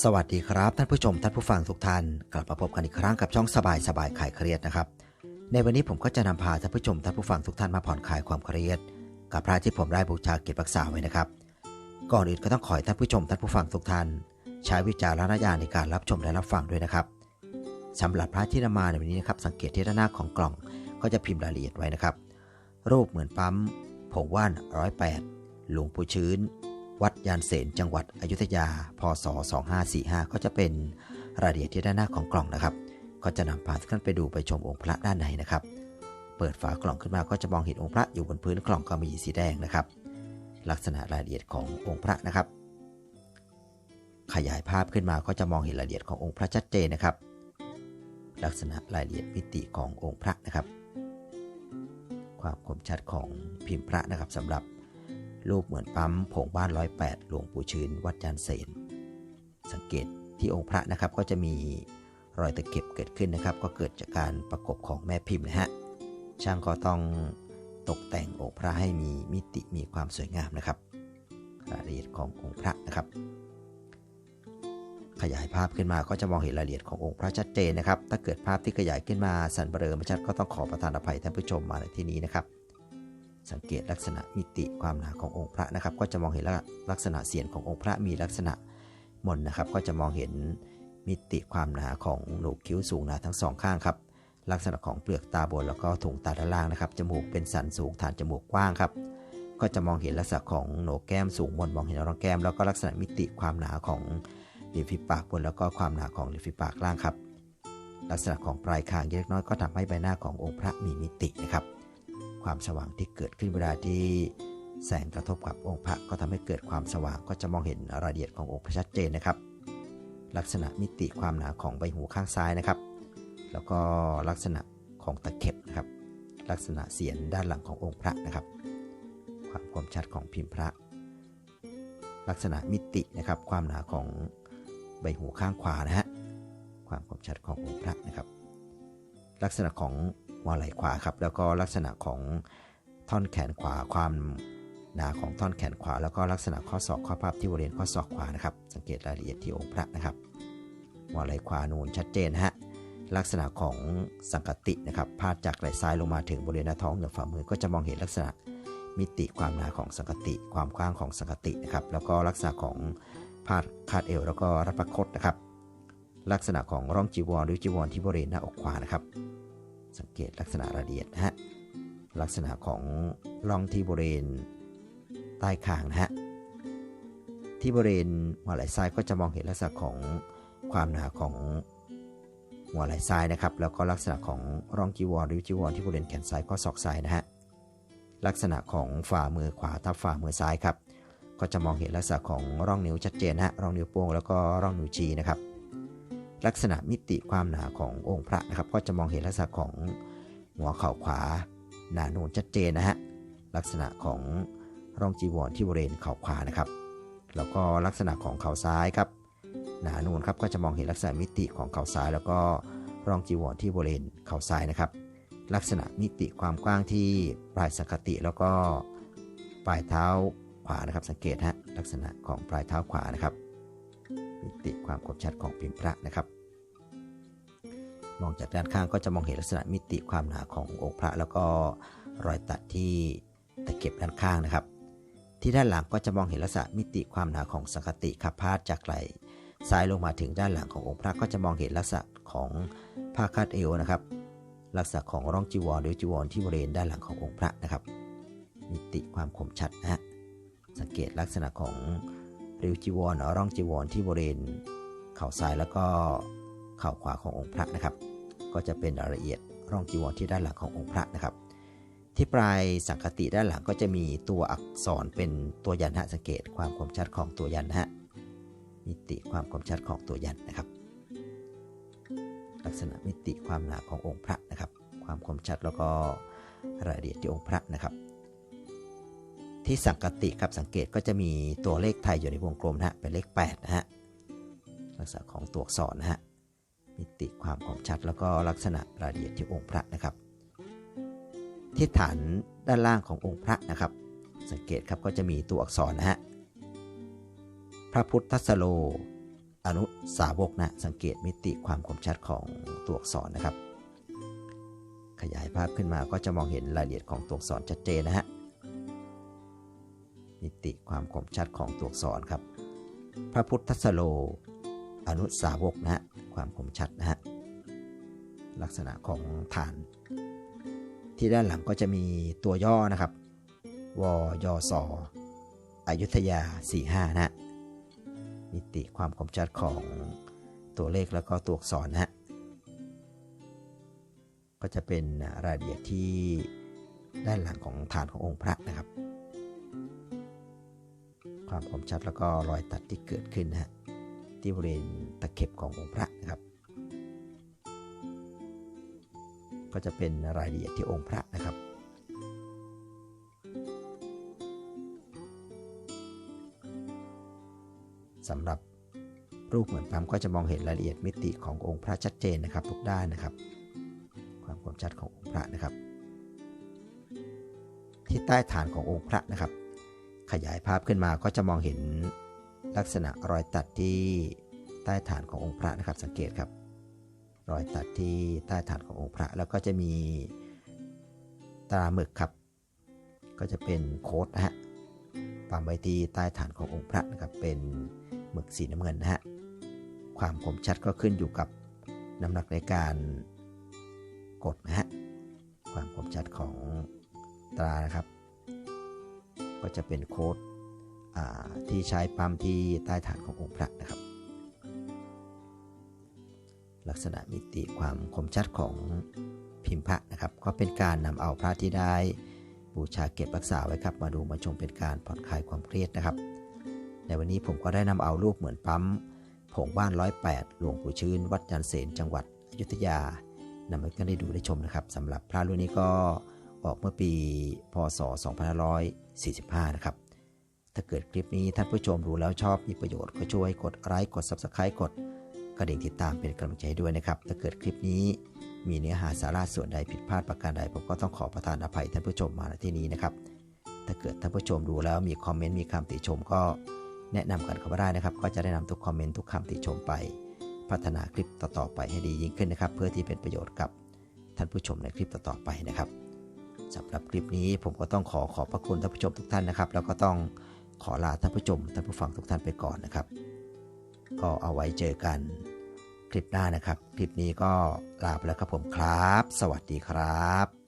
สวัสดีครับ ท่านผู้ชมท่านผู้ฟังทุกท่าน กลับมาพบกันอีกครั้งกับช่องสบายสบายคลายเครียดนะครับ ในวันนี้ผมก็จะนำพาท่านผู้ชมท่านผู้ฟังทุกท่านมาผ่อนคลายความเครียด กับพระที่ผมได้บูชาเก็บรักษาไว้นะครับ ก่อนอื่นก็ต้องขอให้ท่านผู้ชมท่านผู้ฟังทุกท่าน ใช้วิจารณญาณในการรับชมและรับฟังด้วยนะครับสำหรับพระที่นำมาในวันนี้นะครับสังเกตที่ด้านหน้าของกล่องก็จะพิมพ์รายละเอียดไว้นะครับ รูปเหมือนปั๊มผงว่านร้อยแปดหลวงปู่ชื้น วัดยานเสนจังหวัดอยุธยา พศ 2545 ก็จะเป็นรายละเอียดที่ด้านหน้าของกล่องนะครับ ก็จะนำพาทุกท่านไปดูไปชมองค์พระด้านในนะครับ เปิดฝากล่องขึ้นมาก็จะมองเห็นองค์พระอยู่บนพื้นกล่องก็มีสีแดงนะครับ ลักษณะรายละเอียดขององค์พระนะครับ ขยายภาพขึ้นมาก็จะมองเห็นรายละเอียดขององค์พระชัดเจนนะครับ ลักษณะรายละเอียดมิติขององค์พระนะครับ ความคมชัดของพิมพ์พระนะครับสำหรับ รูปเหมือนปั๊มผงบ้านร้อยแปดหลวงปู่ชื้นวัดยานเสนสังเกตที่องค์พระนะครับก็จะมีรอยตะเข็บเกิดขึ้นนะครับ ก็เกิดจากการประกบของแม่พิมพ์นะฮะช่างก็ต้องตกแต่งองค์พระให้มีมิติมีความสวยงามนะครับรายละเอียดขององค์พระนะครับ ขยายภาพขึ้นมาก็จะมองเห็นรายละเอียดขององค์พระชัดเจนนะครับ ถ้าเกิดภาพที่ขยายขึ้นมาสั่นเบลอไม่ชัดก็ต้องขอประทานอภัยท่านผู้ชมมาในที่นี้นะครับ สังเกตลักษณะมิติความหนาขององค์พระนะครับ ก็จะมองเห็นลักษณะเสียนขององค์พระมีลักษณะมนนะครับ ก็จะมองเห็นมิติความหนาของโหนกคิ้วสูงหนาทั้งสองข้างครับ ลักษณะของเปลือกตาบนแล้วก็ถุงตาด้านล่างนะครับ จมูกเป็นสันสูงฐานจมูกกว้างครับ ก็จะมองเห็นลักษณะของโหนกแก้มสูงมนมองเห็นร่องแก้ม แล้วก็ลักษณะมิติความหนาของริมฝีปากบนแล้วก็ความหนาของริมฝีปากล่างครับ ลักษณะของปลายคางเล็กน้อยก็ทำให้ใบหน้าขององค์พระมีมิตินะครับ ความสว่างที่เกิดขึ้นเวลาที่แสงกระทบกับองค์พระก็ทำให้เกิดความสว่างก็จะมองเห็นรายละเอียดขององค์พระชัดเจนนะครับ ลักษณะมิติความหนาของใบหูข้างซ้ายนะครับ แล้วก็ลักษณะของตะเข็บนะครับ ลักษณะเสียนด้านหลังขององค์พระนะครับ ความคมชัดของพิมพ์พระ ลักษณะมิตินะครับ ความหนาของใบหูข้างขวานะฮะความคมชัดขององค์พระนะครับ ลักษณะของ หัวไหล่ขวาครับ แล้วก็ลักษณะของท่อนแขนขวาความหนาของท่อนแขนขวา แล้วก็ลักษณะข้อศอกข้อพับที่บริเวณข้อศอกขวานะครับ สังเกตรายละเอียดที่องค์พระนะครับหัวไหล่ขวานูนชัดเจนฮะลักษณะของสังกตินะครับพาดจากไหล่ซ้ายลงมาถึงบริเวณหน้าท้องเหนือฝ่ามือก็จะมองเห็นลักษณะมิติความหนาของสังกติ ความกว้างของสังกตินะครับ แล้วก็ลักษณะของพาดคาดเอวแล้วก็รับประคตนะครับ ลักษณะของร่องจีวรหรือจีวรที่บริเวณหน้าอกขวานะครับ สังเกตลักษณะรายละเอียดนะฮะลักษณะของร่องที่บริเวณใต้คางนะฮะที่บริเวณหัวไหล่ซ้ายก็จะมองเห็นลักษณะของความหนาของหัวไหล่ซ้ายนะครับ แล้วก็ลักษณะของร่องจีวรหรือจีวรที่บริเวณแขนซ้ายก็ศอกซ้ายนะฮะลักษณะของฝ่ามือขวาทับฝ่ามือซ้ายครับ ก็จะมองเห็นลักษณะของร่องนิ้วชัดเจนฮะร่องนิ้วโป้งแล้วก็ร่องนิ้วชี้นะครับ ลักษณะมิติความหนาขององค์พระนะครับ ก็จะมองเห็นลักษณะของหัวเข่าขวาหนาโนูนชัดเจนนะฮะลักษณะของร่องจีวรที่บริเวณเข่าขวานะครับ แล้วก็ลักษณะของเข่าซ้ายครับ หนาโนูนครับก็จะมองเห็นลักษณะมิติของเข่าซ้าย แล้วก็ร่องจีวรที่บริเวณเข่าซ้ายนะครับ ลักษณะมิติความกว้างที่ปลายสังกติแล้วก็ปลายเท้าขวานะครับสังเกตฮะลักษณะของปลายเท้าขวานะครับ มิติความคมชัดของพิมพ์พระนะครับ มองจากด้านข้างก็จะมองเห็นลักษณะมิติความหนาขององค์พระ แล้วก็รอยตัดที่ตะเข็บด้านข้างนะครับ ที่ด้านหลังก็จะมองเห็นลักษณะมิติความหนาของสังกติขับพาดจากไหลซ้ายลงมาถึงด้านหลังขององค์พระก็จะมองเห็นลักษณะของผ้าคาดเอวนะครับ ลักษณะของร่องจีวรหรือจีวรที่บริเวณด้านหลังขององค์พระนะครับ มิติความคมชัดนะฮะสังเกตลักษณะของ ริ้วจีวรร่องจีวรที่บริเวณเข่าซ้ายแล้วก็เข่าขวาขององค์พระนะครับ ก็จะเป็นรายละเอียดร่องจีวรที่ด้านหลังขององค์พระนะครับ ที่ปลายสังคติด้านหลังก็จะมีตัวอักษรเป็นตัวยันฮะสังเกตความคมชัดของตัวยันฮะมิติความคมชัดของตัวยันนะครับ ลักษณะมิติความหนาขององค์พระนะครับ ความคมชัดแล้วก็รายละเอียดที่องค์พระนะครับ ที่สังกติครับสังเกตก็จะมีตัวเลขไทยอยู่ในวงกลมนะฮะเป็นเลข8นะฮะลักษณะของตัวอักษรนะฮะมิติความคมชัดแล้วก็ลักษณะรายละเอียดที่องค์พระนะครับ ที่ฐานด้านล่างขององค์พระนะครับ สังเกตครับก็จะมีตัวอักษรนะฮะพระพุทธสโล อนุสาวกนะสังเกตมิติความคมชัดของตัวอักษรนะครับ ขยายภาพขึ้นมาก็จะมองเห็นรายละเอียดของตัวอักษรชัดเจนนะฮะ มิติความคมชัดของตัวอักษรครับ พระพุทธสโล อนุสาวกนะฮะความคมชัดนะฮะลักษณะของฐาน ที่ด้านหลังก็จะมีตัวย่อนะครับ วยศอยุธยา 45 นะฮะมิติความคมชัดของตัวเลขแล้วก็ตัวอักษรนะฮะก็จะเป็นรายละเอียดที่ด้านหลังของฐานขององค์พระนะครับ ความคมชัดแล้วก็รอยตัดที่เกิดขึ้นนะฮะที่บริเวณตะเข็บขององค์พระนะครับ ก็จะเป็นรายละเอียดที่องค์พระนะครับสำหรับรูปเหมือนปั๊มก็จะมองเห็นรายละเอียดมิติขององค์พระชัดเจนนะครับทุกด้านนะครับ ความคมชัดขององค์พระนะครับ ที่ใต้ฐานขององค์พระนะครับ ขยายภาพขึ้นมาก็จะมองเห็นลักษณะรอยตัดที่ใต้ฐานขององค์พระนะครับสังเกตครับ รอยตัดที่ใต้ฐานขององค์พระ แล้วก็จะมีตราหมึกครับ ก็จะเป็นโค้ดนะฮะปั๊มไว้ที่ใต้ฐานขององค์พระนะครับเป็นหมึกสีน้ำเงินนะฮะความคมชัดก็ขึ้นอยู่กับน้ำหนักในการกดนะฮะความคมชัดของตรานะครับ ก็จะเป็นโค้ดที่ใช้ปั๊มที่ใต้ฐานขององค์พระนะครับ ลักษณะมิติความคมชัดของพิมพ์พระนะครับ ก็เป็นการนำเอาพระที่ได้บูชาเก็บรักษาไว้ครับ มาดูมาชมเป็นการผ่อนคลายความเครียดนะครับ ในวันนี้ผมก็ได้นำเอารูปเหมือนปั๊มผงบ้านร้อยแปดหลวงปู่ชื้นวัดยันเสนจังหวัดอยุธยานำมาให้ท่านได้ดูได้ชมนะครับสำหรับพระรุ่นนี้ก็ ออกเมื่อปี พศ 2545 นะครับ ถ้าเกิดคลิปนี้ท่านผู้ชมดูแล้วชอบมีประโยชน์ก็ช่วยกดไลค์กด Subscribe กดกระดิ่งติดตามเป็นกำลังใจด้วยนะครับ ถ้าเกิดคลิปนี้มีเนื้อหาสาระส่วนใดผิดพลาดประการใดผมก็ต้องขอประทานอภัยท่านผู้ชมมาณที่นี้นะครับ ถ้าเกิดท่านผู้ชมดูแล้วมีคอมเมนต์มีคำติชมก็แนะนำกันเข้ามาได้นะครับ ก็จะได้นำทุกคอมเมนต์ทุกคำติชมไป พัฒนาคลิปต่อๆไปให้ดียิ่งขึ้นนะครับ เพื่อที่เป็นประโยชน์กับท่านผู้ชมในคลิปต่อๆไปนะครับ สำหรับคลิปนี้ผมก็ต้องขอขอบพระคุณท่านผู้ชมทุกท่านนะครับ แล้วก็ต้องขอลาท่านผู้ชมท่านผู้ฟังทุกท่านไปก่อนนะครับ ก็เอาไว้เจอกันคลิปหน้านะครับ คลิปนี้ก็ลาไปแล้วครับผมครับ สวัสดีครับ